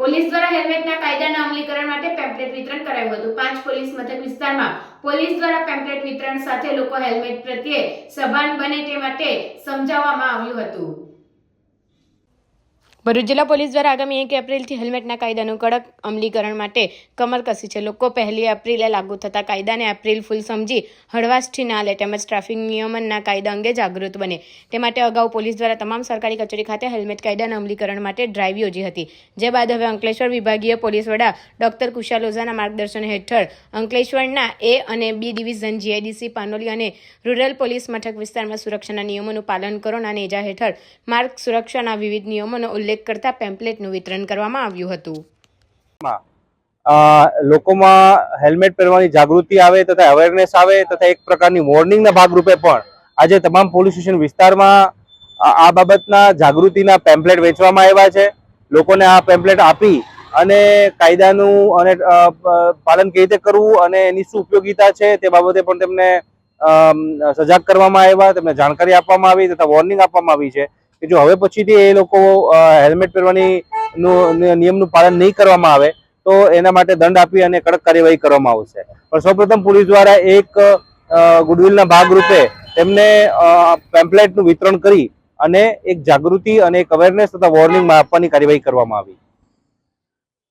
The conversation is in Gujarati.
પોલીસ દ્વારા હેલ્મેટના કાયદાના અમલીકરણ માટે પેમ્પલેટ વિતરણ કરાયું હતું. પાંચ પોલીસ મથક વિસ્તારમાં પોલીસ દ્વારા પેમ્પલેટ વિતરણ સાથે લોકો હેલ્મેટ પ્રત્યે સભાન બને તે માટે સમજાવવામાં આવ્યું હતું. ભરૂચ જિલ્લા પોલીસ દ્વારા આગામી એક એપ્રિલથી હેલ્મેટના કાયદાનું કડક અમલીકરણ માટે કમર કસી છે. લોકો પહેલી એપ્રિલે લાગુ થતા કાયદાને એપ્રિલ ફૂલ સમજી હળવાશથી ના લે તેમજ ટ્રાફિક નિયમનના કાયદા અંગે જાગૃત બને. તે માટે અગાઉ પોલીસ દ્વારા તમામ સરકારી કચેરી ખાતે હેલ્મેટ કાયદાના અમલીકરણ માટે ડ્રાઇવ યોજી હતી. જે બાદ હવે અંકલેશ્વર વિભાગીય પોલીસ વડા ડોક્ટર કુશાલ ઓઝાના માર્ગદર્શન હેઠળ અંકલેશ્વરના એ અને બી ડિવિઝન જીઆઈડીસી પાનોલી અને રૂરલ પોલીસ મથક વિસ્તારમાં સુરક્ષાના નિયમોનું પાલન કરોના નેજા હેઠળ માર્ગ સુરક્ષાના વિવિધ નિયમોનો ઉલ્લેખ કરતા પેમ્પલેટનું વિતરણ કરવામાં આવ્યું હતું. લોકોમાં હેલ્મેટ પહેરવાની જાગૃતિ આવે તથા અવેરનેસ આવે તથા એક પ્રકારની વોર્નિંગના ભાગરૂપે પણ આજે તમામ પોલીસ સ્ટેશન વિસ્તારમાં આ બાબતના જાગૃતિના પેમ્પલેટ વેચવામાં આવ્યા છે. લોકોને આ પેમ્પલેટ આપી અને કાયદાનું અને પાલન કેવી રીતે કરવું અને એની શું ઉપયોગીતા છે તે બાબતે પણ તેમને સજાગ કરવામાં આવ્યા, તેમને જાણકારી આપવામાં આવી તથા વોર્નિંગ આપવામાં આવી છે. કે જો હવે પછીથી એ લોકો હેલ્મેટ પહેરવાની નિયમનું પાલન નહીં કરવામાં આવે, તો એના માટે દંડ આપી અને કડક કાર્યવાહી કરવામાં આવશે. પણ સૌપ્રથમ પોલીસ દ્વારા એક ગુડવિલના ભાગરૂપે તેમને પેમ્પલેટનું વિતરણ કરી અને એક જાગૃતિ અને એક અવેરનેસ તથા વોર્નિંગ આપવાની કાર્યવાહી કરવામાં આવી.